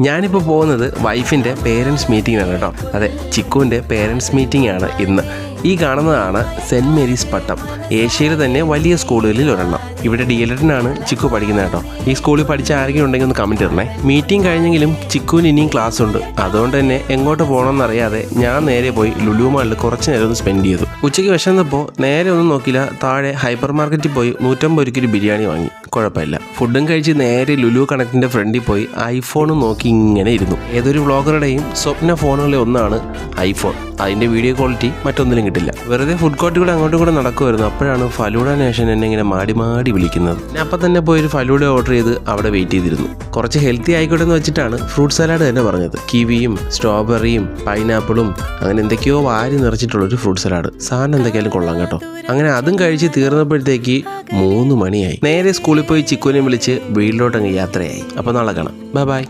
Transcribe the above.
ഞാനിപ്പോൾ പോകുന്നത് വൈഫിന്റെ പേരൻസ് മീറ്റിംഗാണ് കേട്ടോ. അതെ ചിക്കുവിന്റെ പേരൻസ് മീറ്റിംഗ് ആണ് ഇന്ന്. ഈ കാണുന്നതാണ് സെന്റ് മേരീസ് പട്ടം. ഏഷ്യയിൽ തന്നെ വലിയ സ്കൂളുകളിൽ ഒരെണ്ണം. ഇവിടെ ഡി എൽ എഡിനാണ് ചിക്കു പഠിക്കുന്നത് കേട്ടോ. ഈ സ്കൂളിൽ പഠിച്ച ആരെങ്കിലും ഉണ്ടെങ്കിൽ ഒന്ന് കമന്റ് ഇടണേ. മീറ്റിംഗ് കഴിഞ്ഞെങ്കിലും ചിക്കുവിന് ഇനിയും ക്ലാസ് ഉണ്ട്. അതുകൊണ്ട് തന്നെ എങ്ങോട്ട് പോകണമെന്ന് അറിയാതെ ഞാൻ നേരെ പോയി ലുലു മാളിൽ കുറച്ച് നേരം ഒന്ന് സ്പെൻഡ് ചെയ്തു. ഉച്ചയ്ക്ക് വിശന്നപ്പോൾ നേരെ ഒന്നും നോക്കില്ല താഴെ ഹൈപ്പർ മാർക്കറ്റിൽ പോയി നൂറ്റമ്പത് രൂപയ്ക്ക് ബിരിയാണി വാങ്ങി. കുഴപ്പമില്ല. ഫുഡും കഴിച്ച് നേരെ ലുലു കണക്റ്റിന്റെ ഫ്രണ്ടിൽ പോയി. ഐഫോണും നോക്കി. ഇങ്ങനെ ഇരുന്നു. ഏതൊരു വ്ളോഗറുടെയും സ്വപ്ന ഫോണുകളിൽ ഒന്നാണ് ഐഫോൺ. അതിന്റെ വീഡിയോ ക്വാളിറ്റി മറ്റൊന്നിലും കിട്ടില്ല. വെറുതെ ഫുഡ് കോർട്ടിൽ കൂടെ അങ്ങോട്ടും കൂടെ നടക്കുമായിരുന്നു അപ്പോഴാണ് ഫലൂഡ നേഷൻ എന്നെ ഇങ്ങനെ മാടി മാടി വിളിക്കുന്നത്. ഞാൻ അപ്പം തന്നെ പോയി ഒരു ഫലൂഡ ഓർഡർ ചെയ്ത് അവിടെ വെയിറ്റ് ചെയ്തിരുന്നു. കുറച്ച് ഹെൽത്തി ആയിക്കോട്ടെ എന്ന് വെച്ചിട്ടാണ് ഫ്രൂട്ട് സലാഡ് തന്നെ പറഞ്ഞത്. കിവിയും സ്ട്രോബെറിയും പൈനാപ്പിളും അങ്ങനെ എന്തൊക്കെയോ വാരി നിറച്ചിട്ടുള്ള ഒരു ഫ്രൂട്ട് സലാഡ് സാധനം എന്തൊക്കെയാലും കൊള്ളാം കേട്ടോ. അങ്ങനെ അതും കഴിച്ച് തീർന്നപ്പോഴത്തേക്ക് മൂന്ന് മണിയായി. നേരെ സ്കൂളിൽ പോയി ചിക്കുനെയും വിളിച്ച് വീട്ടിലോട്ടങ്ങ് യാത്രയായി. അപ്പോൾ നാളെ കാണാം. Bye bye